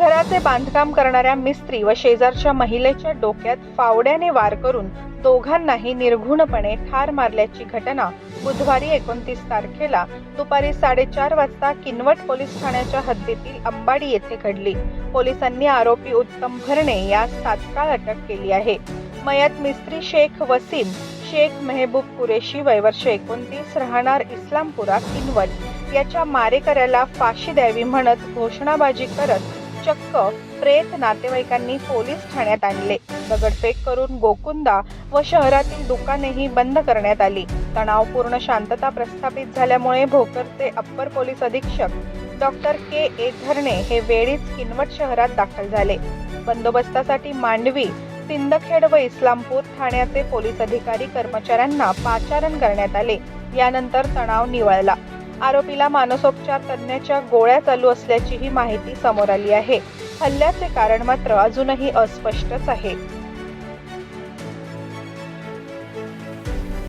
घराचे बांधकाम करणाऱ्या मिस्त्री व शेजारच्या महिलेच्या डोक्यात फावड्याने वार करून दोघांनाही निर्घुणपणे ठार मारल्याची घटना बुधवारी एकोणतीस तारखेला दुपारी साडेचार वाजता किनवट पोलीस ठाण्याच्या हद्दीतील अंबाडी येथे घडली. पोलिसांनी आरोपी उत्तम भरणे यास तात्काळ अटक केली आहे. मयत मिस्त्री शेख वसीम शेख मेहबूब कुरेशी वयवर्ष एकोणतीस राहणार इस्लामपुरा किनवट याच्या मारेकऱ्याला फाशी द्यावी म्हणत घोषणाबाजी करत चक्क प्रेत नातेवाईकांनी पोलीस ठाण्यात आणले. दगडफेक करून गोकुंदा व शहरातील दुकानेही बंद करण्यात आली. तणावपूर्ण शांतता प्रस्थापित झाल्यामुळे भोकरचे अप्पर पोलीस अधीक्षक डॉक्टर के. ए. धरणे हे वेळीच किनवट शहरात दाखल झाले. बंदोबस्तासाठी मांडवी सिंदखेड व इस्लामपूर ठाण्याचे पोलीस अधिकारी कर्मचाऱ्यांना पाचारण करण्यात आले. यानंतर तणाव निवळला. आरोपीला मानसोपचार तज्ज्ञाच्या गोळ्या चालू असल्याचीही माहिती समोर आली आहे. हल्ल्याचे कारण मात्र अजूनही अस्पष्टच आहे.